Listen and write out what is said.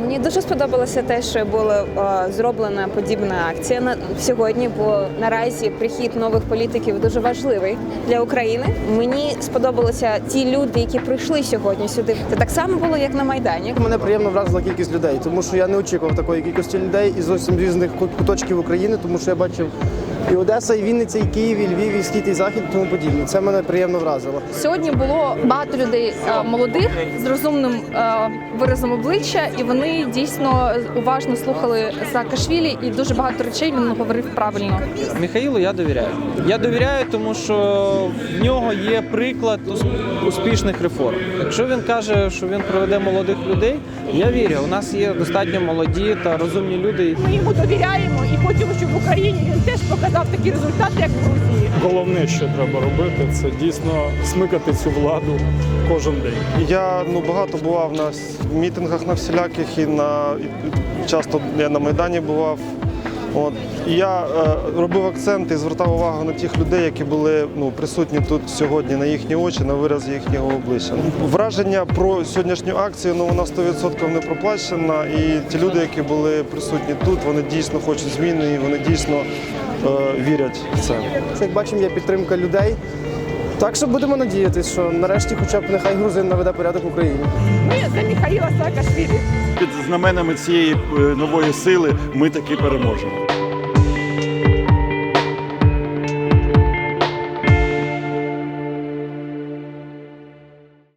Мені дуже сподобалося те, що була е, зроблена подібна акція на сьогодні, бо наразі прихід нових політиків дуже важливий для України. Мені сподобалися ті люди, які прийшли сьогодні сюди. Це так само було, як на майдані. Мене приємно вразила кількість людей, тому що я не очікував такої кількості людей із зовсім різних куточків України, тому що я бачив і Одеса, і Вінниця, і Київ, і Львів, і Схід, і Захід, і тому подібне. Це мене приємно вразило. Сьогодні було багато людей е, молодих з розумним е, виразом обличчя, і вони дійсно уважно слухали Саакашвілі, і дуже багато речей він говорив правильно. Михаїлу я довіряю. Я довіряю, тому що в нього є приклад успішних реформ. Якщо він каже, що він проведе молодих людей, я вірю. У нас є достатньо молоді та розумні люди. Ми йому довіряємо і хочемо, щоб в Україні він теж показав такі результати, як в Грузії. Головне, що треба робити, це дійсно смикати цю владу кожен день. Я ну багато бував на мітингах на всіляких і на і часто я на майдані бував. От я е, робив акцент і звертав увагу на тих людей, які були ну присутні тут сьогодні, на їхні очі, на вираз їхнього обличчя. Враження про сьогоднішню акцію ну вона 100% не проплачена. І ті люди, які були присутні тут, вони дійсно хочуть зміни, і вони дійсно е, вірять в це. Як бачимо, є підтримка людей. Так що будемо надіятися, що нарешті, хоча б нехай грузин наведе порядок в Україні. Ми за Міхаїла Саакашвілі. Під знаменами цієї е, нової сили ми таки переможемо.